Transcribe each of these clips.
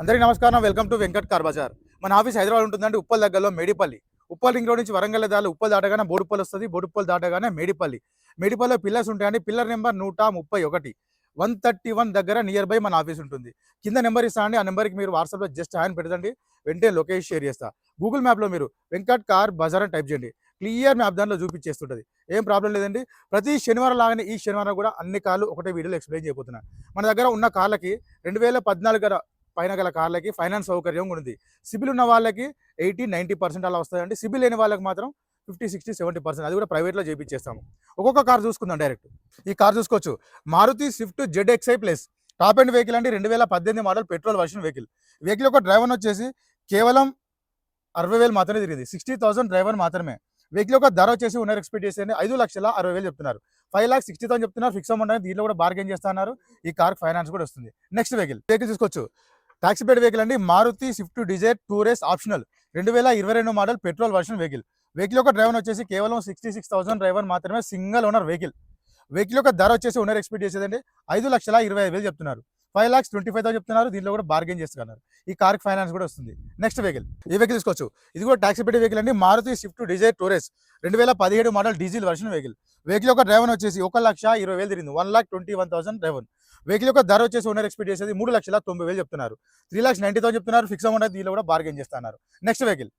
అందరికీ నమస్కారం. Welcome to Venkat కార్బజార్ మన ఆఫీస్ హైదరాబాద్ ఉంటుందండి ఉప్పల్ దగ్గరలో మేడిపల్లి. ఉప్పల్ రింగ్ రోడ్ నుంచి వరంగల్ దాని ఉప్పల్ దాటగానే బోడుప్పల్ వస్తుంది. బోడుప్పల్ దాటగానే మేడిపల్లి. మేడిపల్లిలో పిల్లర్స్ ఉంటాయండి. పిల్లర్ నెంబర్ నూట ముప్పై ఒకటి. వన్ థర్టీ వన్ దగ్గర నియర్ బై మన ఆఫీస్ ఉంటుంది. కింద నెంబర్ ఇస్తానండి. ఆ నెంబర్కి మీరు వాట్సాప్లో జస్ట్ హ్యాండ్ పెట్టండి వెంటనే లొకేషన్ షేర్ చేస్తా. గూగుల్ మ్యాప్లో మీరు వెంకట్ కార్ బజార్ అని టైప్ చేయండి. క్లియర్ మ్యాప్ దాంట్లో చూపించేస్తుంటుంది. ఏం ప్రాబ్లం లేదండి. ప్రతి శనివారం లాగానే ఈ శనివారం కూడా అన్ని కార్లు ఒకటే వీడియోలో ఎక్స్ప్లెయిన్ చేయబోతున్నాను మన దగ్గర ఉన్న కార్లకి రెండు వేల పద్నాలుగు పైన గల కార్లకి ఫైనాన్స్ సౌకర్యం కూడా ఉంది. సిబిల్ ఉన్న వాళ్ళకి ఎయిటీ నైంటీ పర్సెంట్ అలా వస్తుందండి సిబిల్ లేని వాళ్ళకి మాత్రం ఫిఫ్టీ సిక్స్టీ సెవెంటీ పర్సెంట్ అది కూడా ప్రైవేట్లో చేపించేస్తాము ఒక్కొక్క కార్ చూసుకుందాం డైరెక్ట్. ఈ కార్ చూసుకోవచ్చు. Maruti Swift Z XI plus top end vehicle అండి. రెండు వేల పద్దెనిమిది model petrol version vehicle. Vehicle యొక్క డ్రైవర్ వచ్చేసి కేవలం అరవై వేలు మాత్రమే తిరిగింది. సిక్స్టీ థౌసండ్ డ్రైవర్ మాత్రమే. వెహికల్ యొక్క ధర వచ్చేసి ఉన్నారు ఎక్స్పెక్ట్ చేసేది ఐదు లక్షల అరవై వేలు చెప్తున్నారు. ఫైవ్ లాక్ సిక్స్టీ థౌసండ్ చెప్తున్నారు. ఫిక్స్ అమౌంట్ అనేది దీంట్లో కూడా బార్గెన్ చేస్తున్నారు ఈ కార్ ఫైనాన్స్ కూడా వస్తుంది. Next vehicle. వెహికల్ చూసుకోవచ్చు. ట్యాక్సీ పేడ్ వెహికల్ అండి. Maruti Swift Dzire Tour S optional. రెండు వేల ఇరవై రెండు model petrol version vehicle. Vehicle యొక్క డ్రైవర్ వచ్చేసి కేవలం సిక్స్టీ సిక్స్ థౌసండ్ డ్రైవర్ మాత్రమే సింగిల్ ఓనర్ వెహికల్. వెహికల్ యొక్క ధర వచ్చేసి ఓనర్ ఎక్స్పెక్ట్ చేసేదండి. ఐదు లక్షల ఇరవై ఐదు వేలు చెప్తున్నారు. Five lakhs twenty five thousand చెప్తున్నారు. దీంట్లో కూడా బార్గెన్ చేస్తున్నారు ఈ కార్ ఫైనాన్స్ కూడా వస్తుంది. నెక్స్ట్ వెహికల్ ఈ వెహికల్ తీసుకోవచ్చు. ఇది కూడా ట్యాక్సీ పెట్టి వెహికల్ అండి. మారుతి స్విఫ్ట్ డిజైర్ టూరేస్ రెండు వేల పదిహేడు model diesel version vehicle. Vehicle యొక్క డ్రైవర్ వచ్చేసి ఒక లక్ష ఇరవై వేలు తిరిగింది. One lakh twenty one thousand driver. Vehicle యొక్క ధర వచ్చేసి ఓనర్ ఎక్స్పెక్ట్ చేసేది మూడు లక్షల తొంభై వేలు చెప్తున్నారు. త్రీ లాక్స్ నైన్టీ థౌసండ్ చెప్తున్నారు. ఫిక్స్ అమౌంట్ దీనిలో కూడా బార్గెన్ చేస్తున్నారు. నెక్స్ట్ వెహికల్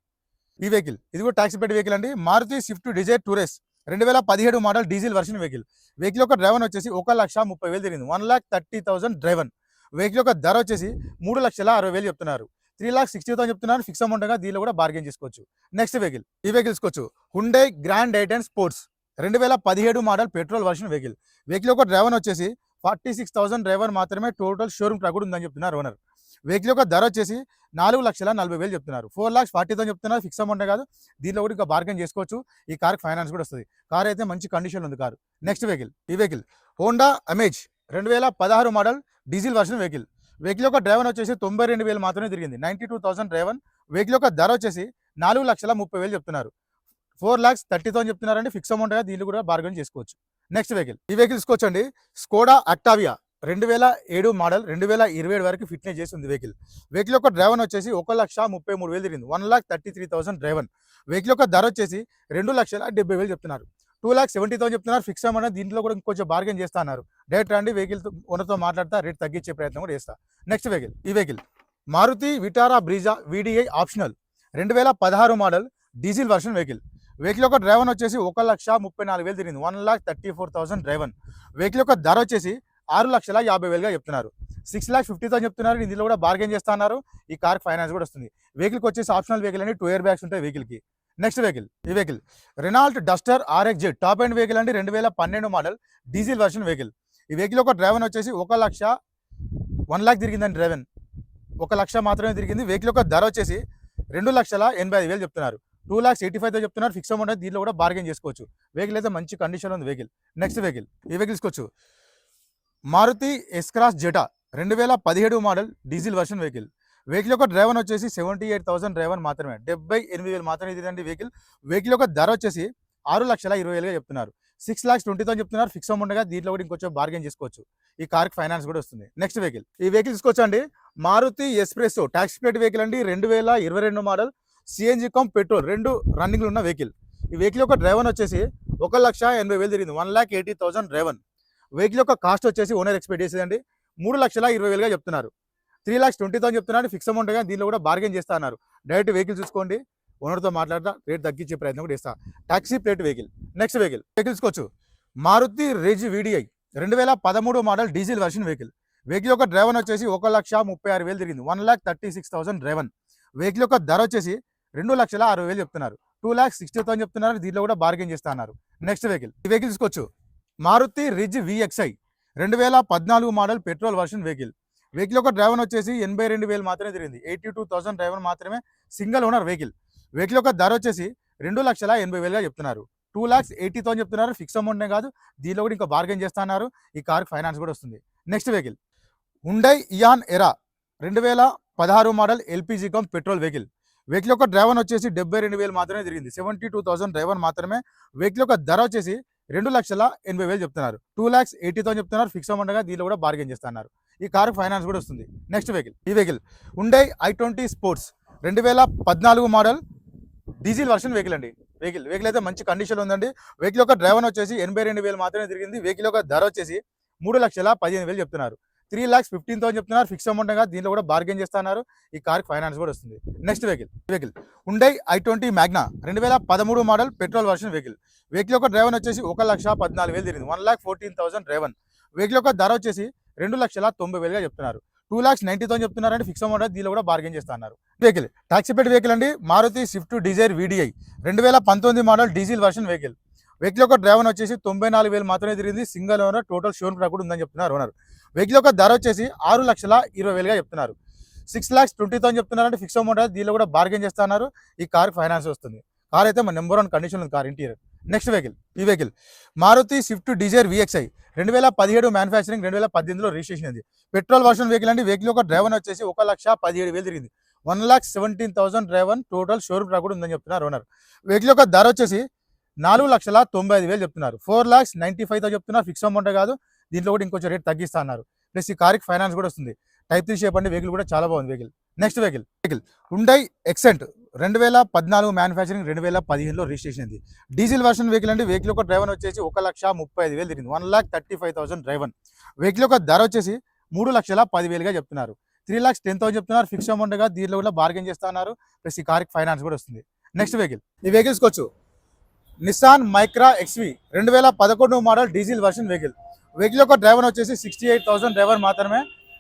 ఈ వెహికల్ ఇది కూడా ట్యాక్సీ పెట్టి వెహికల్ అండి. Maruti Swift Dzire Tour S. రెండు వేల పదిహేడు model diesel version vehicle vehicle యొక్క డ్రైవర్ వచ్చేసి ఒక లక్ష ముప్పై వేలు తిరిగింది. One lakh thirty thousand driver vehicle యొక్క ధర వచ్చేసి మూడు లక్షల అరవై వేలు చెప్తున్నారు. త్రీ లాక్ సిక్స్టీ థౌసండ్ చెప్తున్నారు. ఫిక్స్ అమౌంట్గా దీనిలో కూడా బార్గెన్ చేసుకోవచ్చు. నెక్స్ట్ వెహికల్ ఈ వెహికల్ తీసుకోవచ్చు Hyundai Grand eight and sports రెండు వేల పదిహేడు model petrol version vehicle vehicle యొక్క డ్రైవర్ వచ్చేసి ఫార్టీ సిక్స్ థౌసండ్ డ్రైవర్ మాత్రమే టోటల్ షోరూమ్ ట్రాక్ కూడా ఉందని చెప్తున్నారు ఓనర్. వెహికల్ యొక్క ధర వచ్చేసి నాలుగు లక్షల నలభై వేలు చెప్తున్నారు. ఫోర్ లాక్స్ ఫార్టీ థౌసండ్ చెప్తున్నారు. ఫిక్స్ అమౌంట్ కాదు. దీనిలో కూడా ఇంకా బార్గెన్ చేసుకోవచ్చు. ఈ కార్కి ఫైనాన్స్ కూడా వస్తుంది. కార్ అయితే మంచి కండిషన్ ఉంది కారు. నెక్స్ట్ వెహికల్ ఈ వెహికల్ హోండా అమేజ్ రెండు వేల పదహారు model diesel version vehicle vehicle యొక్క డ్రైవర్ వచ్చేసి తొంభై రెండు వేలు మాత్రమే తిరిగింది. Ninety two thousand driver vehicle యొక్క ధర వచ్చేసి నాలుగు లక్షల ముప్పై వేలు చెప్తున్నారు. ఫోర్ లాక్స్ థర్టీ థౌసండ్ చెప్తున్నారండి. ఫిక్స్ అమౌంట్గా దీన్ని కూడా బార్గెన్ చేసుకోవచ్చు. నెక్స్ట్ వెహికల్ ఈ వెహికల్ తీసుకోవచ్చండి స్కోడా అక్టావియా రెండు వేల ఏడు మోడల్ రెండు వేల ఇరవై ఏడు వరకు ఫిట్నెస్ చేసి ఉంది వెహికల్ వెహికల్ యొక్క డ్రైవర్ వచ్చేసి ఒక లక్ష ముప్పై మూడు వేలు తిరిగింది. One lakh thirty three thousand driver vehicle యొక్క ధర వచ్చేసి రెండు లక్షల డెబ్బై వేలు చెప్తున్నారు. టూ లాక్ సెవెంటీ థౌసండ్ చెప్తున్నారు. ఫిక్స్ అమౌంట్ దీంట్లో కూడా ఇంకొంచెం బార్గెన్ చేస్తా అన్నారు. డైరెక్ట్ రండి వెహికల్ ఓనర్తో మాట్లాడతా రేట్ తగ్గించే ప్రయత్నం కూడా చేస్తా. నెక్స్ట్ వెహికల్ ఈ vehicle Maruti Vitara Brezza VDI optional రెండు వేల పదహారు model diesel version vehicle vehicle యొక్క డ్రైవర్ వచ్చేసి ఒక లక్ష ముప్పై నాలుగు వేలు తిరిగింది. One lakh thirty four thousand driver. Vehicle యొక్క ధర వచ్చేసి ఆరు లక్షల యాభై వేలుగా చెప్తున్నారు. సిక్స్ లాక్ ఫిఫ్టీ థౌసండ్ చెప్తున్నారు. ఇందులో కూడా బార్గెన్ చేస్తున్నారు ఈ కార్ ఫైనాన్స్ కూడా వస్తుంది. వెహికల్కి వచ్చేసి ఆప్షనల్ వెహికల్ అని టూ ఇయర్ బ్యాగ్స్ ఉంటాయి వెహికల్కి నెక్స్ట్ వెహికల్ ఈ vehicle Renault Duster RX Z top end vehicle అండి. రెండు వేల పన్నెండు మోడల్ డీజిల్ వర్షన్ వెహికల్ ఈ వెహికల్ యొక్క డ్రైవర్ వచ్చేసి ఒక లక్ష వన్ ల్యాక్ తిరిగిందండి డ్రైవర్ ఒక లక్ష మాత్రమే తిరిగింది. వెహికల్ యొక్క ధర వచ్చేసి రెండు లక్షల ఎనభై ఐదు వేలు చెప్తున్నారు. టూ ల్యాక్స్ ఎయిటీ ఫైవ్ చెప్తున్నారు. ఫిక్స్ అమౌంట్ అయితే దీంట్లో కూడా బార్గెన్ చేసుకోవచ్చు. వెహికల్ అయితే మంచి కండిషన్ ఉంది వెహికల్ నెక్స్ట్ వెహికల్ ఈ వెహికల్ తీసుకోవచ్చు మారుతి ఎస్క్రాస్ జెటా రెండు వేల పదిహేడు model diesel version vehicle vehicle యొక్క డ్రైవర్ వచ్చేసి సెవెంటీ ఎయిట్ థౌసండ్ డ్రైవర్ మాత్రమే. డెబ్బై ఎనిమిది వేలు మాత్రమే ఇదండి వెహికల్ వెహికల్ యొక్క ధర వచ్చేసి ఆరు లక్షల ఇరవై వేలుగా చెప్తున్నారు. సిక్స్ లాక్స్ ట్వంటీ థౌసండ్ చెప్తున్నారు. ఫిక్స్ అమౌంట్గా దీంట్లో కూడా ఇంకొంచెం బార్గెన్ చేసుకోవచ్చు. ఈ కార్కి ఫైనాన్స్ కూడా వస్తుంది. నెక్స్ట్ వెహికల్ ఈ వెహికల్ తీసుకోవచ్చు అండి Maruti Espresso tax plate vehicle అండి. రెండు వేల ఇరవై రెండు మోడల్ సిఎన్జి కమ్ పెట్రోల్ రెండు రన్నింగ్లో ఉన్న వెహికల్ ఈ వెహికల్ యొక్క డ్రైవర్ వచ్చేసి ఒక లక్ష ఎనభై వేలు తిరిగింది. One lakh eighty thousand driver vehicle యొక్క కాస్ట్ వచ్చేసి ఓనర్ ఎక్స్పెక్ట్ చేసేదండి. మూడు లక్షల ఇరవై వేలుగా చెప్తున్నారు. త్రీ ల్యాక్స్ ట్వంటీ థౌసండ్ చెప్తున్నారు ఫిక్స్ అమౌంట్ కానీ దీనిలో కూడా బార్గెన్ చేస్తా అన్నారు. డైరెక్ట్ వెహికల్ చూసుకోండి. ఓనర్తో మాట్లాడతా. రేట్ తగ్గించే ప్రయత్నం కూడా చేస్తా. Taxi plate vehicle next vehicle vehicle తీసుకోవచ్చు మారుతి రెజ్ వీడిఐ రెండు వేల పదమూడు model diesel version vehicle vehicle యొక్క డ్రైవర్ వచ్చేసి ఒక లక్ష ముప్పై ఆరు వేలు తిరిగింది. One lakh thirty six thousand driver vehicle యొక్క ధర వచ్చేసి రెండు లక్షల అరవై వేలు చెప్తున్నారు. టూ ల్యాక్స్ సిక్స్టీ థౌసండ్ చెప్తున్నారు. దీంట్లో కూడా బార్గెన్ చేస్తా అన్నారు. నెక్స్ట్ వెహికల్ ఈ వెహికల్ తీసుకోవచ్చు మారుతి రిజ్ విఎక్స్ఐ రెండు వేల పద్నాలుగు model petrol version vehicle vehicle యొక్క డ్రైవర్ వచ్చేసి ఎనభై రెండు వేలు మాత్రమే తిరిగింది. ఎయిటీ టూ థౌసండ్ డ్రైవర్ మాత్రమే సింగిల్ ఓనర్ వెహికల్ వెహికల్ యొక్క ధర వచ్చేసి రెండు లక్షల ఎనభై వేలుగా చెప్తున్నారు. టూ లాక్స్ ఎయిటీ థౌసండ్ చెప్తున్నారు. ఫిక్స్ అమౌంట్నే కాదు. దీనిలో కూడా ఇంకా బార్గెన్ చేస్తున్నారు ఈ కార్ ఫైనాన్స్ కూడా వస్తుంది. నెక్స్ట్ వెహికల్ హుండై ఇయాన్ ఎరా రెండు వేల పదహారు model LPG cum petrol vehicle vehicle యొక్క డ్రైవర్ వచ్చేసి డెబ్బై రెండు వేలు మాత్రమే తిరిగింది. సెవెంటీ టూ థౌసండ్ డ్రైవర్ మాత్రమే వెహికల్ యొక్క ధర వచ్చేసి రెండు లక్షల ఎనభై వేలు చెప్తున్నారు. టూ ల్యాక్స్ ఎయిటీ థౌసండ్ చెప్తున్నారు. ఫిక్స్ అమౌంట్గా దీనిలో కూడా బార్గెన్ చేస్తున్నారు. ఈ కారు ఫైనాన్స్ కూడా వస్తుంది. Next vehicle. ఈ వెహికల్ ఉండే ఐ ట్వంటీ స్పోర్ట్స్ రెండు వేల పద్నాలుగు మోడల్ డీజిల్ వర్షన్ వెహికల్ అండి. వెహికల్ వెహికల్ అయితే మంచి కండిషన్ ఉందండి. వెహికల్ యొక్క డ్రైవర్ వచ్చేసి ఎనభై రెండు వేలు మాత్రమే తిరిగింది. వెహికల్ యొక్క ధర వచ్చేసి మూడు లక్షల పదిహేను వేలు చెప్తున్నారు. త్రీ ల్యాక్స్ ఫిఫ్టీన్ థౌసండ్ చెప్తున్నారు. ఫిక్స్ అమౌంట్ కాదు. దీంట్లో కూడా బార్గెన్ చేస్తున్నారు. ఈ కార్ ఫైనాన్స్ కూడా వస్తుంది. Next vehicle. వెహికల్. ఉండే ఐ ట్వంటీ మ్యాగ్నా రెండు వేల పదమూడు model petrol version vehicle. Vehicle యొక్క డ్రైవర్ వచ్చేసి ఒక లక్ష పద్నాలుగు వేలు తిరిగింది. One lakh fourteen thousand driver. Vehicle యొక్క ధర వచ్చేసి రెండు లక్షల తొంభై వేలుగా చెప్తున్నారు. టూ ల్యాక్స్ నైన్టీ థౌసండ్ చెప్తున్నారంటే ఫిక్స్ అమౌంట్ దీనిలో కూడా బార్గెన్ చేస్తున్నారు. వెహికల్. టాక్సీపేట్ వెహికల్ అండి. Maruti Swift Dzire VDI. రెండు వేల పంతొమ్మిది model diesel version vehicle. Vehicle యొక్క డ్రైవర్ వచ్చేసి తొంభై నాలుగు వేలు మాత్రమే తిరిగింది. సింగల్ ఓనర్ టోటల్ షోరూమ్ కూడా ఉందని చెప్తున్నారు ఓనర్. వెహికల్ యొక్క ధర వచ్చేసి ఆరు లక్షల ఇరవై వేలుగా చెప్తున్నారు. సిక్స్ లాక్స్ ట్వంటీ థౌసండ్ చెప్తున్నారంటే ఫిక్స్ అమౌంట్ దీనిలో కూడా బార్గెన్ చేస్తున్నారు. ఈ కార్ ఫైనాన్స్ వస్తుంది. కార్ అయితే మన నెంబర్ వన్ కండిషన్ ఉంది కార్ ఇంటీరియర్ నెక్స్ట్ వెహికల్ ఈ vehicle Maruti Swift Dzire VXI రెండు వేల పదిహేడు మ్యానుఫ్యాక్చరింగ్ రెండు వేల పద్దెనిమిదిలో రిజిస్ట్రేషన్ అయింది పెట్రోల్ వర్షన్ వెహికల్ అండి. వెహికల్ యొక్క డ్రైవర్ వచ్చేసి ఒక లక్ష పదిహేడు వేలు తిరిగింది. One lakh seventeen thousand driver total showroom track కూడా ఉందని చెప్తున్నారు ఓనర్ వెహికల్ యొక్క ధర వచ్చేసి నాలుగు లక్షల తొంభై ఐదు వేలు చెప్తున్నారు. Four lakhs ninety five thousand చెప్తున్నారు ఫిక్స్ అమౌంట్ కాదు. దీంట్లో కూడా ఇంకొంచెం రేట్ తగ్గిస్తా అన్నారు. ప్లస్ ఈ కార్కి ఫైనాన్స్ కూడా వస్తుంది. టైప్ త్రీ షేప్ వెహికల్ కూడా చాలా బాగుంది vehicle next vehicle vehicle Hyundai Xcent రెండు వేల పద్నాలుగు మ్యానుఫ్యాక్చరింగ్ రెండు వేల పదిహేనులో రిజిస్ట్రేషన్ అయింది. డీజిల్ వర్షన్ వెహికల్ అంటే వెహికల్ ఒక డ్రైవర్ వచ్చేసి ఒక లక్ష ముప్పై ఐదు వేలు తిరిగింది. One lakh thirty five thousand driver vehicle యొక్క ధర వచ్చేసి మూడు లక్షల పదివేలుగా చెప్తున్నారు. త్రీ లాక్స్ టెన్ థౌసండ్ చెప్తున్నారు. ఫిక్స్ అమౌంట్గా దీనిలో కూడా బార్గెన్ చేస్తున్నారు ప్లస్ ఈ కార్కి ఫైనాన్స్ కూడా వస్తుంది. నెక్స్ట్ వెహికల్ ఈ వెహికల్స్కి వచ్చు. నిసాన్ మైక్రా ఎక్స్వి రెండు వేల పదకొండు model diesel version vehicle vehicle యొక్క డ్రైవర్ వచ్చేసి సిక్స్టీ ఎయిట్ థౌసండ్ డ్రైవర్ మాత్రమే.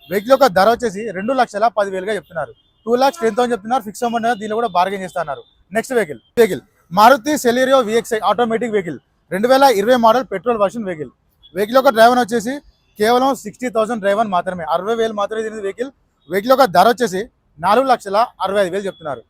వెహికల్ యొక్క ధర వచ్చేసి రెండు లక్షల పదివేలుగా చెప్తున్నారు. టూ లాక్స్ టెన్ థౌసండ్ చెప్తున్నారు. ఫిక్స్ అమౌంట్ దీనిలో కూడా బార్గెన్ చేస్తున్నారు. Next vehicle vehicle Maruti Celerio VXI automatic vehicle రెండు వేల ఇరవై model petrol version vehicle vehicle యొక్క డ్రైవర్ వచ్చేసి కేవలం సిక్స్టీ థౌసండ్ డ్రైవర్ మాత్రమే. అరవై వేలు మాత్రమే తిరిగింది వెహికల్ వెహికల్ యొక్క ధర వచ్చేసి నాలుగు లక్షల అరవై ఐదు వేలు చెప్తున్నారు.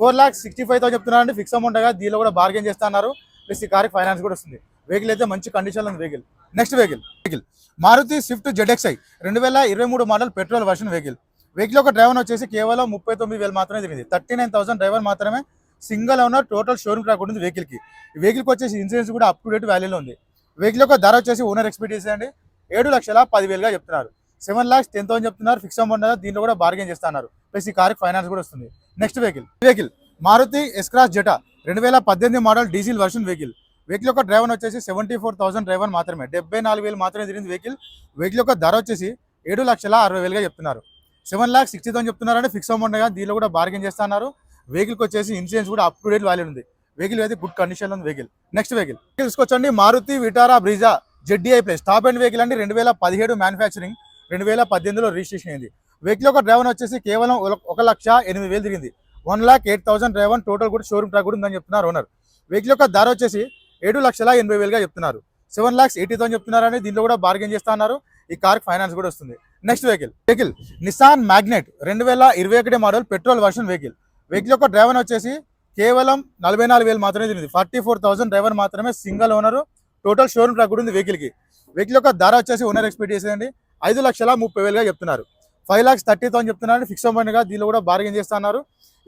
Four lakhs sixty five thousand చెప్తున్నారు ఫిక్స్ అమౌంట్గా దీనిలో కూడా బార్గెన్ చేస్తున్నారు. ప్లస్ ఈ కార్కి ఫైనాన్స్ కూడా వస్తుంది. వెహికల్ అయితే మంచి కండిషన్ ఉంది vehicle. Next vehicle vehicle Maruti Swift ZXI రెండు వేల ఇరవై మూడు model petrol version vehicle vehicle ఒక డ్రైవర్ వచ్చేసి కేవలం ముప్పై తొమ్మిది వేలు మాత్రమే తిరిగింది. థర్టీ నైన్ థౌసండ్ డ్రైవర్ మాత్రమే single owner total showroom track ఉంటుంది వెహికల్కి వెహికల్కి వచ్చేసి ఇన్సూరెన్స్ కూడా అప్ టు డేట్ వాల్యూలో ఉంది. వెహికల్ యొక్క ధర వచ్చేసి ఓనర్ ఎక్స్పీరియన్స్ అండి. ఏడు లక్షల పదివేలుగా చెప్తున్నారు. సెవెన్ లాక్స్ టెన్ థౌసండ్ చెప్తున్నారు. ఫిక్స్ అమౌంట్ దీంట్లో కూడా బార్గెన్ చేస్తున్నారు. ప్లస్ ఈ కార్కి ఫైనాన్స్ కూడా వస్తుంది. Next vehicle vehicle Maruti S Cross Zeta రెండు వేల పద్దెనిమిది model diesel version vehicle vehicle యొక్క డ్రైవర్ వచ్చేసి సెవెంటీ ఫోర్ థౌసండ్ డ్రైవర్ మాత్రమే. డెబ్బై నాలుగు వేలు మాత్రమే తిరిగింది వెహికల్. వెహికల్ యొక్క ధర వచ్చేసి ఏడు లక్షల అరవై వేలుగా చెప్తున్నారు. సెవెన్ ల్యాక్ సిక్స్టీ థౌసండ్ చెప్తున్నారంటే ఫిక్స్ అమౌంట్ కానీ దీనిలో కూడా బార్గెన్ చేస్తున్నారు. వెహికల్కి వచ్చేసి ఇన్సూరెన్స్ కూడా అప్ టు డేట్ వాల్యూ ఉంది. వెహికల్ అయితే గుడ్ కండిషన్ ఉంది vehicle. Next vehicle తీసుకొచ్చండి Maruti Vitara Brezza ZDI plus top end vehicle అండి. రెండు వేల పదిహేడు మ్యానుఫ్యాక్చరింగ్ రెండు వేల పద్దెనిమిదిలో రిజిస్ట్రేషన్ అయింది. వెహికల్ యొక్క డ్రైవర్ వచ్చేసి కేవలం ఒక- ఒక లక్ష ఎనిమిది వేలు తిరిగింది. One lakh eight thousand driver total కూడా షోరూమ్ ట్రాక్ కూడా ఉందని చెప్తున్నారు ఓనర్ వెహికల్ యొక్క ధర వచ్చేసి ఏడు లక్షల ఎనభై వేలుగా చెప్తున్నారు. సెవెన్ లాక్స్ ఎయిటీ థౌసండ్ చెప్తున్నారని దీంట్లో కూడా బార్గెన్ చేస్తున్నారు. ఈ కార్ ఫైనాన్స్ కూడా వస్తుంది. Next vehicle. Vehicle Nissan Magnite రెండు వేల ఇరవై ఒకటి model petrol version vehicle. Vehicle యొక్క డ్రైవర్ వచ్చేసి కేవలం నలభై నాలుగు వేలు మాత్రమే తిరిగింది. ఫార్టీ ఫోర్ థౌసండ్ డ్రైవర్ మాత్రమే single owner. Total showroom track కూడా ఉంది వెహికల్కి. వెహికల్ యొక్క ధర వచ్చేసి ఓనర్ ఎక్స్పెక్ట్ చేసేదండి ఐదు లక్షల ముప్పై వేలుగా చెప్తున్నారు. ఫైవ్ లాక్స్ థర్టీ థౌసండ్ చెప్తున్నారు. ఫిక్స్ అమౌంట్గా దీనిలో కూడా బార్గెన్ చేస్తున్నారు.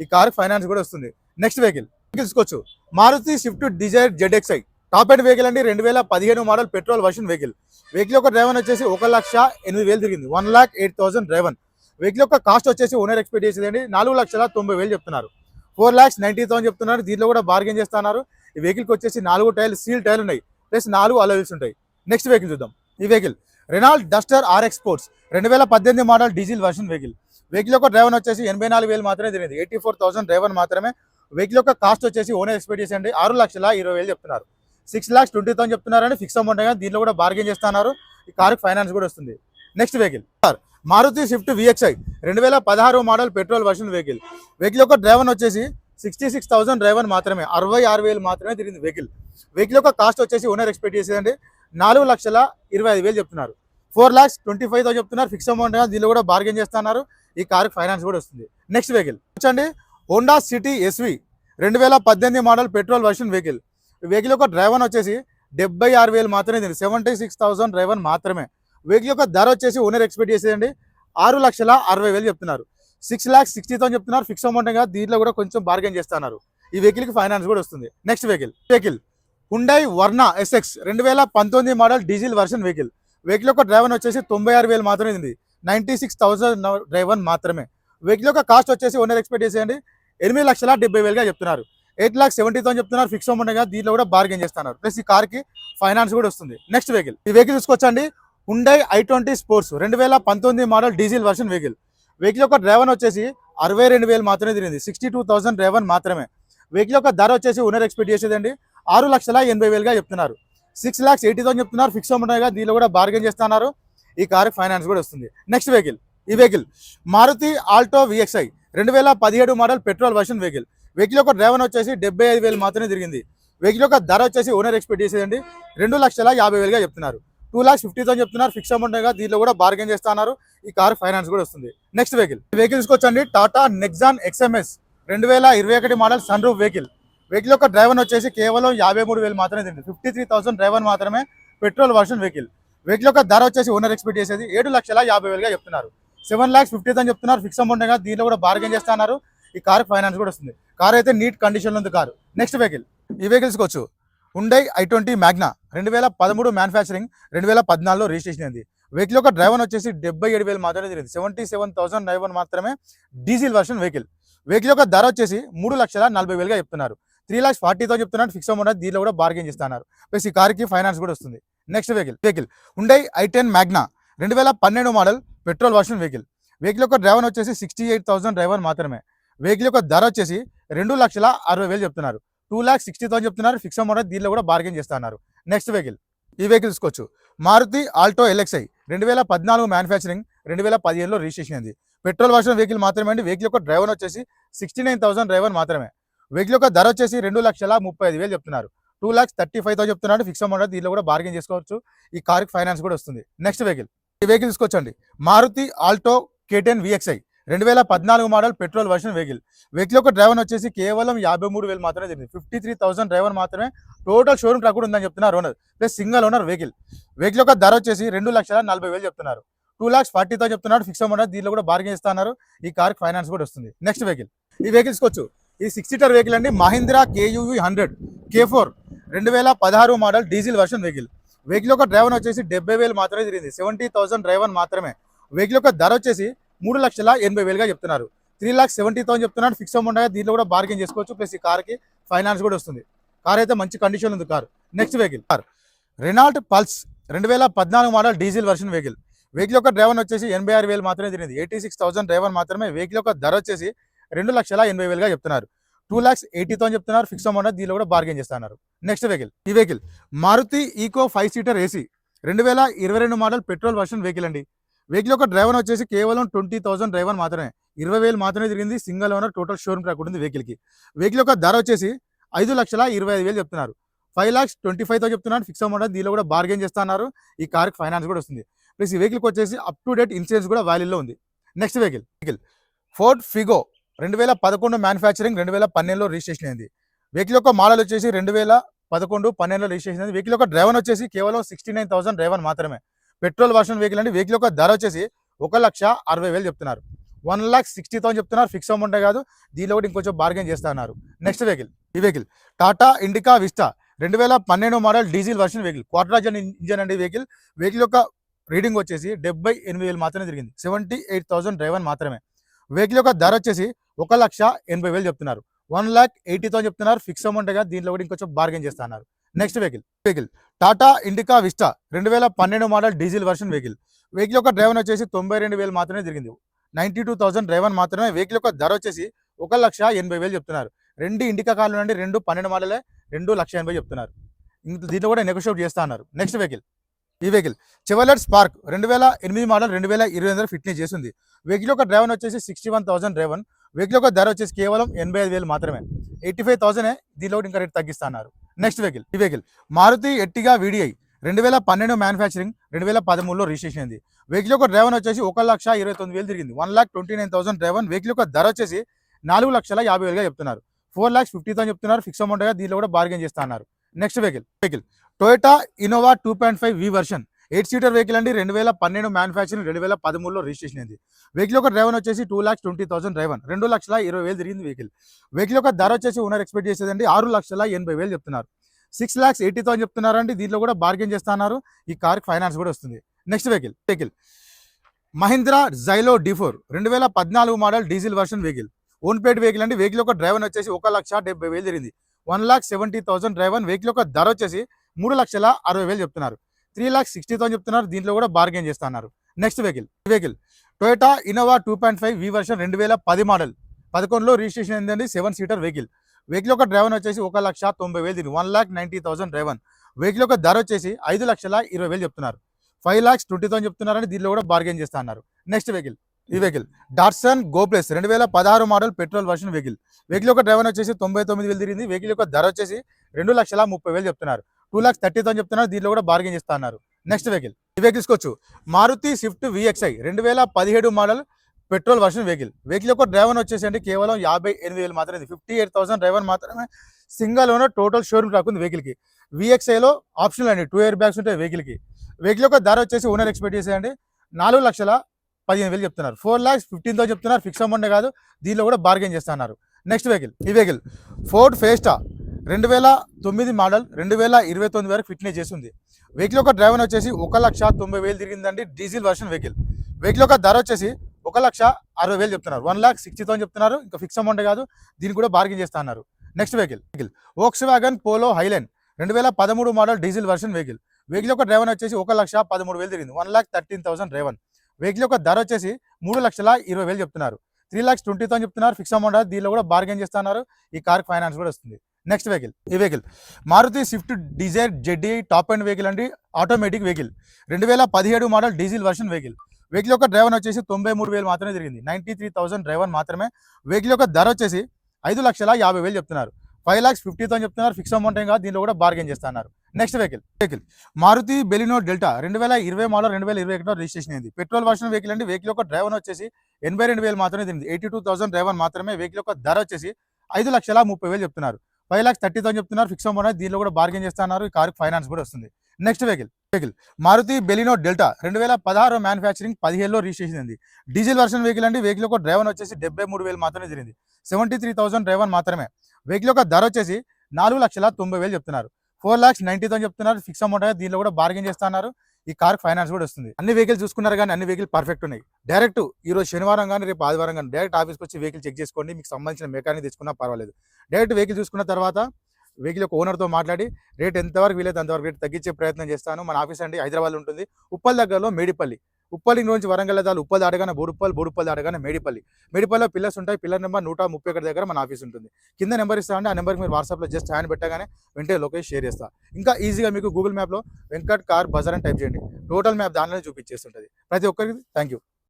ఈ కార్ ఫైనాన్స్ కూడా వస్తుంది. Next vehicle. తీసుకోవచ్చు Maruti Swift Dzire ZXI. Top end vehicle అండి రెండు వేల పదిహేను model petrol version vehicle. Vehicle యొక్క డ్రైవర్ వచ్చేసి ఒక లక్ష ఎనిమిది వేలు తిరిగింది. One lakh eight thousand driver. Vehicle యొక్క కాస్ట్ వచ్చేసి ఓనర్ ఎక్స్పెక్ట్ చేసేదండి నాలుగు లక్షల తొంభై వేలు చెప్తున్నారు. ఫోర్ లాక్స్ నైన్టీ థౌసండ్ చెప్తున్నారు. దీంట్లో కూడా బార్గెన్ చేస్తున్నారు. ఈ వెహికల్కి వచ్చేసి నాలుగు టైర్లు సీల్ టైర్లు ఉన్నాయి. ప్లస్ నాలుగు అలవిల్స్ ఉంటాయి. నెక్స్ట్ వెహికల్ చూద్దాం. ఈ vehicle Renault Duster RX sports రెండు వేల పద్దెనిమిది model diesel version vehicle. Vehicle యొక్క డ్రైవర్ వచ్చేసి ఎనభై నాలుగు వేలు మాత్రమే తిరిగింది. ఎయిటీ ఫోర్ థౌసండ్ డ్రైవర్ మాత్రమే వెహికల్ యొక్క కాస్ట్ వచ్చేసి ఓనర్ ఎక్స్పెక్ట్ చేసేయండి. ఆరు లక్షల ఇరవై వేలు చెప్తున్నారు. సిక్స్ లాక్స్ ట్వంటీ థౌసండ్ చెప్తున్నారని ఫిక్స్ అమౌంట్ కానీ దీంట్లో కూడా బార్గెన్ చేస్తున్నారు. ఈ కారుకి ఫైనాన్స్ కూడా వస్తుంది. Next vehicle. Sir Maruti Swift VXI రెండు వేల పదహారు model petrol version vehicle. Vehicle యొక్క డ్రైవర్ వచ్చేసి సిక్స్టీ సిక్స్ థౌసండ్ డ్రైవర్ మాత్రమే. అరవై ఆరు వేలు మాత్రమే తిరిగింది వెహికల్. వెహికల్ యొక్క కాస్ట్ వచ్చేసి ఓనర్ ఎక్స్పెక్ట్ చేసేదండి నాలుగు లక్షల ఇరవై ఐదు వేలు చెప్తున్నారు. Four lakhs twenty five thousand చెప్తున్నారు. ఫిక్స్ అమౌంట్ కానీ దీనిలో కూడా బార్గెన్ చేస్తున్నారు. ఈ కారుకి ఫైనాన్స్ కూడా వస్తుంది. Next vehicle. వచ్చండి హోండా సిటీ ఎస్వి రెండు వేల పద్దెనిమిది model petrol version vehicle. Vehicle యొక్క డ్రైవర్ వచ్చేసి డెబ్బై ఆరు వేలు మాత్రమే తిరిగి సెవెంటీ సిక్స్ థౌసండ్ డ్రైవర్ మాత్రమే. వెహికల్ యొక్క ధర వచ్చేసి ఓనర్ ఎక్స్పెక్ట్ చేసేదండి. ఆరు లక్షల అరవై వేలు చెప్తున్నారు. సిక్స్ లాక్స్ సిక్స్టీ థౌసండ్ చెప్తున్నారు. ఫిక్స్ అమౌంట్ కదా. దీంట్లో కూడా కొంచెం బార్గెన్ చేస్తున్నారు. ఈ వెహికల్కి ఫైనాన్స్ కూడా వస్తుంది. Next vehicle. Vehicle. Hyundai Verna SX రెండు వేల పంతొమ్మిది model diesel version vehicle. Vehicle యొక్క డ్రైవర్ వచ్చేసి తొంభై ఆరు వేలు మాత్రమే ఉంది నైంటీ సిక్స్ థౌసండ్ డ్రైవర్ మాత్రమే. వెహికల్ యొక్క కాస్ట్ వచ్చేసి ఓనర్ ఎక్స్పెక్ట్ చేసేయండి. ఎనిమిది లక్షల డెబ్బై వేలుగా చెప్తున్నారు. ఎయిట్ లాక్ సెవెంటీ థౌసండ్ చెప్తున్నారు. ఫిక్స్ ఉండగా దీంట్లో కూడా బార్గెన్ చేస్తున్నారు. ప్లస్ ఈ కార్కి ఫైనాన్స్ కూడా వస్తుంది. నెక్స్ట్ వెహికల్ ఈ వెహికల్ తీసుకొచ్చండి. హుండై ఐ ట్వంటీ స్పోర్ట్స్ రెండు వేల పంతొమ్మిది model diesel version vehicle vehicle యొక్క డ్రైవర్ వచ్చేసి అరవై రెండు వేలు మాత్రమే తిరిగింది. సిక్స్టీ టూ థౌసండ్ డ్రైవర్ మాత్రమే. వెహికల్ యొక్క ధర వచ్చేసి ఓనర్ ఎక్స్పెక్ట్ చేసేదండి. ఆరు లక్షల ఎనభై వేలుగా చెప్తున్నారు. సిక్స్ లాక్స్ ఎయిటీ థౌసండ్ చెప్తున్నారు. ఫిక్స్ ఉండగా దీనిలో కూడా బార్గెన్ చేస్తున్నారు. ఈ కార్ ఫైనాన్స్ కూడా వస్తుంది. నెక్స్ట్ వెహికల్ ఈ వెహికల్ మారుతి ఆల్టో విఎక్స్ఐ రెండు వేల పదిహేడు model petrol version vehicle. Vehicle యొక్క డ్రైవర్ వచ్చేసి డెబ్బై ఐదు వేలు మాత్రమే తిరిగింది. వెహికల్ యొక్క ధర వచ్చేసి ఓనర్ ఎక్స్పెక్ట్ చేసేదండి. రెండు లక్షల యాభై వేలుగా చెప్తున్నారు. టూ లాక్స్ ఫిఫ్టీ థౌసండ్ చెప్తున్నారు. ఫిక్స్ అమౌంట్ దీనిలో కూడా బార్గెన్ చేస్తున్నారు ఈ కార్ ఫైనాన్స్ కూడా వస్తుంది. Next vehicle. వెహికల్స్కి వచ్చండి టాటా నెక్సాన్ ఎక్స్ఎంఎస్ రెండు వేల ఇరవై ఒకటి model sunroof vehicle. Vehicle యొక్క డ్రైవర్ వచ్చేసి కేవలం యాభై మూడు వేలు మాత్రమే తింది ఫిఫ్టీ త్రీ థౌసండ్ డ్రైవర్ మాత్రమే పెట్రోల్ వర్షన్ వెహికల్. వెహికల్ యొక్క ధర వచ్చేసి ఓనర్ ఎక్స్పెక్ట్ చేసేది ఏడు లక్షల యాభై వేలుగా చెప్తున్నారు. సెవెన్ ల్యాక్స్ ఫిఫ్టీ థౌసండ్ చెప్తున్నారు. ఫిక్స్ అమౌంట్ కదా. దీనిలో కూడా బార్గెన్ చేస్తున్నారు ఈ కార్ ఫైనాన్స్ కూడా వస్తుంది. కార్ అయితే నీట్ కండిషన్లో ఉంది కారు నెక్స్ట్ వెహికల్ ఈ వెహికల్స్ వచ్చు. హుండై ఐ ట్వంటీ మ్యాగ్నా రెండు వేల పదమూడు మ్యానుఫ్యాక్చరింగ్ రెండు వేల పద్నాలుగులో రిజిస్ట్రేషన్ అయింది. వెహికల్ యొక్క డ్రైవర్ వచ్చేసి డెబ్బై ఏడు వేలు మాత్రమే తిరిగింది. సెవెంటీ సెవెన్ థౌసండ్ డ్రైవర్ మాత్రమే డీజిల్ వర్షన్ వెహికల్ వెహికల్ యొక్క ధర వచ్చేసి మూడు లక్షల నలభై వేలుగా చెప్తున్నారు. త్రీ లాక్స్ ఫార్టీతో చెప్తున్నారు. ఫిక్స్ అమౌంట్ దీనిలో కూడా బార్గెన్ చేస్తున్నారు ప్లస్ ఈ కార్కి ఫైనాన్స్ కూడా వస్తుంది. Next vehicle vehicle Hyundai I ten Magna రెండు వేల పన్నెండు model petrol version vehicle. Vehicle యొక్క డ్రైవర్ వచ్చేసి సిక్స్టీ ఎయిట్ థౌసండ్ డ్రైవర్ మాత్రమే. వెహికల్ యొక్క ధర వచ్చేసి రెండు లక్షల అరవై వేలు చెప్తున్నారు. టూ ల్యాక్స్ సిక్స్టీ థౌసండ్ చెప్తున్నారు. ఫిక్స్ అమౌంట్ దీనిలో కూడా బార్గెన్ చేస్తున్నారు. Next vehicle. ఈ వెహికల్ తీసుకోవచ్చు మారుతి ఆల్టో ఎల్ఎక్స్ఐ రెండు వేల పద్నాలుగు మ్యానుఫ్యాక్చరింగ్ రెండు వేల పదిహేనులో రిజిస్ట్రేషన్ అయింది. పెట్రోల్ వర్షన్ వెహికల్ మాత్రమే అండి. వెహికల్ యొక్క డ్రైవర్ వచ్చేసి సిక్స్టీ నైన్ థౌసండ్ డ్రైవర్ మాత్రమే. వెహికల్ యొక్క ధర వచ్చేసి రెండు లక్షల ముప్పై ఐదు వేలు చెప్తున్నారు. Two lakhs thirty five thousand చెప్తున్నారు. ఫిక్స్ అమౌంట్ దీనిలో కూడా బార్గెన్ చేసుకోవచ్చు. ఈ కార్కి ఫైనాన్స్ కూడా వస్తుంది. Next vehicle. Vehicle తీసుకొచ్చండి. Maruti Alto K ten VXI. రెండు వేల పద్నాలుగు model petrol version vehicle vehicle యొక్క డ్రైవర్ వచ్చేసి కేవలం యాభై మూడు వేలు మాత్రమే జరిగింది ఫిఫ్టీ త్రీ థౌసండ్ డ్రైవర్ మాత్రమే టోటల్ షోరూమ్ ట్రక్ కూడా ఉందని చెప్తున్నారు owner plus single owner vehicle vehicle యొక్క ధర వచ్చేసి రెండు లక్షల నలభై వేలు చెప్తున్నారు. టూ లాక్స్ ఫార్టీ థౌసండ్ చెప్తున్నారు. ఫిక్స్ అమౌంట్ దీనిలో కూడా బార్గెన్ ఇస్తున్నారు ఈ కార్కి ఫైనాన్స్ కూడా వస్తుంది. నెక్స్ట్ వెహికల్ ఈ వెహికల్ తీసుకోవచ్చు ఈ సిక్స్ సీటర్ వెహికల్ అండి. Mahindra KUV hundred K four రెండు వేల పదహారు model diesel version vehicle vehicle యొక్క డ్రైవర్ వచ్చేసి డెబ్బై వేలు మాత్రమే తిరిగింది. సెవెంటీ థౌసండ్ డ్రైవర్ మాత్రమే. వెహికల్ యొక్క ధర వచ్చేసి మూడు లక్షల ఎనభై వేలుగా చెప్తున్నారు. త్రీ లాక్స్ సెవెంటీ థౌసండ్ చెప్తున్నారు ఫిక్స్ అమౌంట్ దీనిలో కూడా బార్గెన్ చేసుకోవచ్చు. ప్లస్ ఈ కార్కి ఫైనాన్స్ కూడా వస్తుంది. కార్ అయితే మంచి కండిషన్ ఉంది car. Next vehicle car. Renault Pulse రెండు వేల పద్నాలుగు model diesel version vehicle vehicle యొక్క డ్రైవర్ వచ్చేసి ఎనభై ఆరు వేలు మాత్రమే తిరిగింది. ఎయిటీ సిక్స్ థౌసండ్ డ్రైవర్ మాత్రమే వెహికల్ యొక్క ధర వచ్చేసి రెండు లక్షల ఎనభై వేలుగా చెప్తున్నారు. టూ లాక్స్ ఎయిటీ థౌసండ్ చెప్తున్నారు ఫిక్స్ అమౌంట్ దీనిలో కూడా బార్గెన్ చేస్తున్నారు. నెక్స్ట్ వెహికల్ ఈ vehicle Maruti Eeco five seater AC రెండు వేల ఇరవై రెండు మోడల్ పెట్రోల్ వర్షన్ వెహికల్ అండి. వెహికల్ యొక్క డ్రైవర్ వచ్చేసి కేవలం ట్వంటీ థౌసండ్ డ్రైవర్ మాత్రమే. ఇరవై వేలు మాత్రమే తిరిగింది single owner total showroom track ఉంటుంది వెహికల్కి వెహికల్ యొక్క ధర వచ్చేసి ఐదు లక్షల ఇరవై ఐదు వేలు చెప్తున్నారు. Five lakhs twenty five thousand చెప్తున్నారు ఫిక్స్ అమౌంట్ దీనిలో కూడా బార్గెన్ చేస్తున్నారు. ఈ కార్కి ఫైనాన్స్ కూడా వస్తుంది. ప్లస్ ఈ వెహికల్కి వచ్చేసి అప్ టు డేట్ ఇన్సూరెన్స్ కూడా వాల్యూలో ఉంది. Next vehicle vehicle Ford Figo రెండు వేల పదకొండు మ్యానుఫ్యాక్చరింగ్ రెండు వేల పన్నెండులో రిజిస్ట్రేషన్ అయింది. వెహికల్ యొక్క మోడల్ వచ్చేసి రెండు వేల పదకొండు పన్నెండులో రిజిస్ట్రేషన్ అయింది. వెహికల్ యొక్క డ్రైవర్ వచ్చేసి కేవలం సిక్స్టీ నైన్ థౌసండ్ డ్రైవర్ మాత్రమే. పెట్రోల్ వర్షన్ వెహికల్ అండి వెహికల్ యొక్క ధర వచ్చేసి ఒక లక్ష అరవై వేలు చెప్తున్నారు. వన్ లాక్ సిక్స్టీ థౌసండ్ చెప్తున్నారు. ఫిక్స్ అమౌంట్ కాదు దీనిలో కూడా ఇంకొంచెం బార్గెన్ చేస్తున్నారు నెక్స్ట్ వెహికల్ ఈ వెహికల్ టాటా ఇండికా విస్టా రెండు వేల పన్నెండు model diesel version vehicle క్వార్టరాజన్ engine అండి వెహికల్ వెహికల్ యొక్క రీడింగ్ వచ్చేసి డెబ్బై ఎనిమిది వేలు మాత్రమే జరిగింది సెవెంటీ ఎయిట్ థౌసండ్ డ్రైవర్ మాత్రమే. వెహికల్ యొక్క ధర వచ్చేసి ఒక లక్ష ఎనభై వేలు చెప్తున్నారు. వన్ ల్యాక్ ఎయిటీ థౌసండ్ చెప్తున్నారు. ఫిక్స్ అమౌంట్ దీంట్లో కూడా ఇంకొంచెం బార్గెన్ చేస్తున్నారు next vehicle vehicle. Tata Indica Vista రెండు వేల పన్నెండు model diesel version vehicle. Vehicle యొక్క డ్రైవర్ వచ్చేసి తొంభై రెండు వేలు మాత్రమే తిరిగింది. నైంటీ టూ థౌసండ్ డ్రైవర్ మాత్రమే వెహికల్ యొక్క ధర వచ్చేసి ఒక లక్ష ఎనభై వేలు చెప్తున్నారు. రెండు ఇండికా కార్లు నుండి రెండు పన్నెండు మోడలే రెండు లక్ష ఎనభై చెప్తున్నారు. ఇంక దీంట్లో కూడా నెగోషియేట్ చేస్తా అన్నారు. నెక్స్ట్ వెహికల్ ఈ వెహికల్ చెవలెట్ స్పార్క్ రెండు వేల ఎనిమిది మోడల్ రెండు వేల ఇరవై ఎనిమిది ఫిట్నెస్ చేసింది. వెహికల్ యొక్క డ్రైవర్ వచ్చేసి sixty one thousand driver. Vehicle యొక్క ధర వచ్చేసి కేవలం ఎనభై ఐదు వేలు మాత్రమే. ఎయిటీ ఫైవ్ థౌసండ్ దీనిలో కూడా ఇంకా రేట్ తగ్గిస్తున్నారు. నెక్స్ట్ వెహికల్ ఈ వెహికల్ మారుతి ఎట్టిగా వీడిఐ. రెండు వేల పన్నెండు మ్యానుఫ్యాక్చరింగ్ రెండు వేల పదమూడులో రిజిస్ట్రేషన్ అయింది. వెహికల్ యొక్క డ్రైవర్ వచ్చేసి ఒక లక్ష ఇరవై తొమ్మిది వేలు తిరిగింది. One lakh twenty nine thousand driver vehicle యొక్క ధర వచ్చేసి నాలుగు లక్షల యాభై వేలుగా చెప్తున్నారు. ఫోర్ లాక్స్ ఫిఫ్టీ థౌసండ్ చెప్తున్నారు. ఫిక్స్ అమౌంట్గా దీనిలో కూడా బార్గెన్ చేస్తున్నారు next vehicle vehicle Toyota Innova two point five V version eight seater vehicle అండి. రెండు వేల పన్నెండు మ్యానుఫ్యాక్చరింగ్ రెండు వేల పదమూడులో రిజిస్ట్రేషన్ అయింది. వెహికల్ యొక్క డ్రైవర్ వచ్చేసి two lakhs twenty thousand driver రెండు లక్షల ఇరవై వేలు తిరిగింది వెహికల్ వెహికల్ యొక్క ధర వచ్చేసి ఓనర్ ఎక్స్పెక్ట్ చేసేదండి. ఆరు లక్షల ఎనభై వేలు చెప్తున్నారు. సిక్స్ ల్యాక్స్ ఎయిటీ థౌసండ్ చెప్తున్నారండి. దీంట్లో కూడా బార్గెన్ చేస్తున్నారు. ఈ కార్కి ఫైనాన్స్ కూడా వస్తుంది. Next vehicle vehicle Mahindra Xylo D four రెండు వేల పద్నాలుగు model diesel version vehicle own paid vehicle అండి. వెహికల్ యొక్క డ్రైవర్ వచ్చేసి ఒక లక్ష డెబ్బై వేలు జరిగింది one lakh seventy thousand driver vehicle యొక్క ధర వచ్చేసి మూడు లక్షల అరవై వేలు చెప్తున్నారు. త్రీ ల్యాక్ సిక్స్టీ థౌసండ్ చెప్తున్నారు. దీంట్లో కూడా బార్గెన్ చేస్తున్నారు. Next vehicle vehicle Toyota Innova two point five V version రెండు వేల పది మోడల్ పదకొండులో రిజిస్ట్రేషన్ ఏంటండి సెవెన్ సీటర్ వెహికల్ వెహికల్ యొక్క డ్రైవర్ వచ్చేసి ఒక లక్ష తొంభై వేలు దీని one lakh ninety thousand driver vehicle యొక్క ధర వచ్చేసి ఐదు లక్షల ఇరవై వేలు చెప్తున్నారు. ఫైవ్ లాక్స్ ట్వంటీ థౌసండ్ చెప్తున్నారని దీనిలో కూడా బార్గెన్ చేస్తా అన్నారు నెక్స్ట్ వెహికల్ ఈ వెహికల్ డార్సన్ గోప్లెస్ రెండు వేల పదహారు model petrol version vehicle vehicle యొక్క డ్రైవర్ వచ్చేసి తొంభై తొమ్మిది వేలు తిరిగింది. వెహికల్ యొక్క ధర వచ్చేసి రెండు లక్షల ముప్పై వేలు చెప్తున్నారు. టూ లాక్స్ థర్టీ థౌసండ్ చెప్తున్నారు. దీనిలో కూడా బార్గెన్ చేస్తా అన్నారు. నెక్స్ట్ వెహికల్ ఈ వెహికల్ తీసుకోవచ్చు మారుతి స్విఫ్ట్ విఎక్స్ఐ రెండు వేల పదిహేడు model petrol version vehicle vehicle యొక్క డ్రైవర్ వచ్చేసి కేవలం యాభై ఎనిమిది వేలు మాత్రమే ఫిఫ్టీ ఎయిట్ థౌసండ్ డ్రైవర్ మాత్రమే సింగల్ ఓనర్ టోటల్ షోరూమ్ రాకుంది వెహికల్కి విఎక్స్ఐలో ఆప్షన్ అండి. టూ ఇయర్ బ్యాగ్స్ ఉంటాయి వెహికల్కి వెహికల్ యొక్క ధర వచ్చేసి ఓనర్ ఎక్స్పెక్ట్ చేసేయండి. నాలుగు లక్షల పదిహేను వేలు చెప్తున్నారు. ఫోర్ ల్యాక్స్ ఫిఫ్టీన్ థౌసండ్ చెప్తున్నారు. ఫిక్స్ అమౌంట్ కాదు. దీనిలో కూడా బార్గెన్ చేస్తున్నారు నెక్స్ట్ వెహికల్ ఈ వెహికల్ ఫోర్డ్ ఫేస్టా రెండు వేల తొమ్మిది మోడల్ రెండు వేల ఇరవై తొమ్మిది వరకు ఫిట్నెస్ చేసింది వెహికల్ యొక్క డ్రైవర్ వచ్చేసి ఒక లక్ష తొంభై వేలు తిరిగిందండి డీజిల్ వర్షన్ వెహికల్ వెహికల్ యొక్క ధర వచ్చేసి ఒక లక్ష అరవై వేలు చెప్తున్నారు. వన్ లాక్ సిక్స్టీ థౌసండ్ చెప్తున్నారు. ఇంకా ఫిక్స్ అమౌంట్ కాదు. దీన్ని కూడా బార్గెన్ చేస్తా అన్నారు. Next vehicle vehicle Volkswagen Polo Highline రెండు వేల పదమూడు model diesel version vehicle vehicle యొక్క డ్రైవర్ వచ్చేసి ఒక లక్ష పదమూడు వేలు తిరిగింది. One lakh thirteen thousand driver vehicle యొక్క ధర వచ్చేసి మూడు లక్షల ఇరవై వేలు చెప్తున్నారు. త్రీ లాక్స్ ట్వంటీ థౌసండ్ చెప్తున్నారు. ఫిక్స్ అమౌంట్ దీనిలో కూడా బార్గెన్ చేస్తున్నారు ఈ కార్ ఫైనాన్స్ కూడా వస్తుంది. నెక్స్ట్ వెహికల్ ఈ vehicle. Maruti Swift Dzire ZDi top end vehicle అండి ఆటోమేటిక్ వెహికల్. రెండు వేల పదిహేడు model diesel version vehicle. Vehicle యొక్క డ్రైవర్ వచ్చేసి తొంభై మూడు వేలు మాత్రమే జరిగింది. నైంటీ త్రీ థౌసండ్ డ్రైవర్ మాత్రమే. వెహికల్ యొక్క ధర వచ్చేసి ఐదు లక్షల యాభై వేలు చెప్తున్నారు. ఫైవ్ లాక్స్ ఫిఫ్టీ థౌసండ్ చెప్తున్నారు. ఫిక్స్ అమౌంట్ ఏం కాదు దీనిలో కూడా బార్గెన్ చేస్తున్నారు. Next vehicle vehicle. Maruti Baleno Delta రెండు వేల ఇరవై మోడల్ రెండు వేల ఇరవై ఒకటిలో రిజిస్ట్రేషన్ అయింది. పెట్రోల్ వర్షన్ వెహికల్ అండి. వెహికల్ యొక్క డ్రైవర్ వచ్చేసి ఎనభై రెండు వేలు మాత్రమే తిరిగింది ఎయిటీ టూ థౌసండ్ డ్రైవర్ మాత్రమే వెహికల్ యొక్క ధర వచ్చేసి ఐదు లక్షల ముప్పై వేలు చెప్తున్నారు. ఫైవ్ ల్యాక్స్ థర్టీ థౌసండ్ చెప్తున్నారు ఫిక్స్ అమౌంట్ దీనిలో కూడా బార్గెన్ చేస్తున్నారు ఈ కారు ఫైనాన్స్ కూడా వస్తుంది. Next vehicle vehicle Maruti Baleno Delta రెండు వేల పదహారు మ్యానుఫ్యాక్చరింగ్ పదిహేడులో రిజిస్ట్రేషన్ అయింది. డీజిల్ వర్షన్ వెహికల్ అండి వెహికల్ ఒక డ్రైవర్ వచ్చేసి డెబ్బై మూడు వేలు మాత్రమే జరిగింది. సెవెంటీ త్రీ థౌసండ్ డ్రైవర్ మాత్రమే. వెహికల్ యొక్క ధర వచ్చేసి నాలుగు లక్షల తొంభై వేలు చెప్తున్నారు. ఫోర్ లాక్స్ నైన్టీ థౌసండ్ చెప్తున్నారు ఫిక్స్ అమౌంట్ దీనిలో కూడా బార్గెన్ చేస్తున్నారు ఈ కార్ ఫైనాన్స్ కూడా వస్తుంది. అన్ని వెహికల్ చూసుకున్నారు కానీ అన్ని వెహికల్ పర్ఫెక్ట్ ఉన్నాయి. డైరెక్ట్ ఈ రోజు శనివారం కానీ రేపు ఆదివారం కానీ డైరెక్ట్ ఆఫీస్కి వచ్చి వెహికల్ చెక్ చేసుకోండి. మీకు సంబంధించిన మెకానిక్ తెచ్చుకున్నా పర్వాలేదు. డైరెక్ట్ వెహికల్ చూసుకున్న తర్వాత వెహికల్ యొక్క ఓనర్తో మాట్లాడి రేట్ ఎంతవరకు వీలైతే అంతవరకు రేట్ తగ్గించే ప్రయత్నం చేస్తాను. మన ఆఫీస్ అండి హైదరాబాద్ ఉంటుంది. ఉప్పల్ దగ్గరలో మేడిపల్లి. ఉప్పల్లి నుంచి వరంగల్ దాలు ఉప్పల్ దాటగానే బోడుప్పల్ బోడుప్పల్ దాటగానే మేడిపల్లి. మేడిపల్లిలో పిల్లర్స్ ఉంటాయి పిల్లర్ నెంబర్ నూట ముప్పై ఒకటి దగ్గర మన ఆఫీస్ ఉంటుంది. కింద నెంబర్ ఇస్తామండి ఆ నెంబర్కి మీరు వాట్సాప్లో జస్ట్ హ్యాండ్ పెట్టగానే వెంటనే లొకేషన్ షేర్ చేస్తా. ఇంకా ఈజీగా మీకు గూగుల్ మ్యాప్లో వెంకట్ కార్ బజార్ అని టైప్ చేయండి. టోటల్ మ్యాప్ దానిలోనే చూపించేస్తుంటుంది. ప్రతి ఒక్కరికి థ్యాంక్ యూ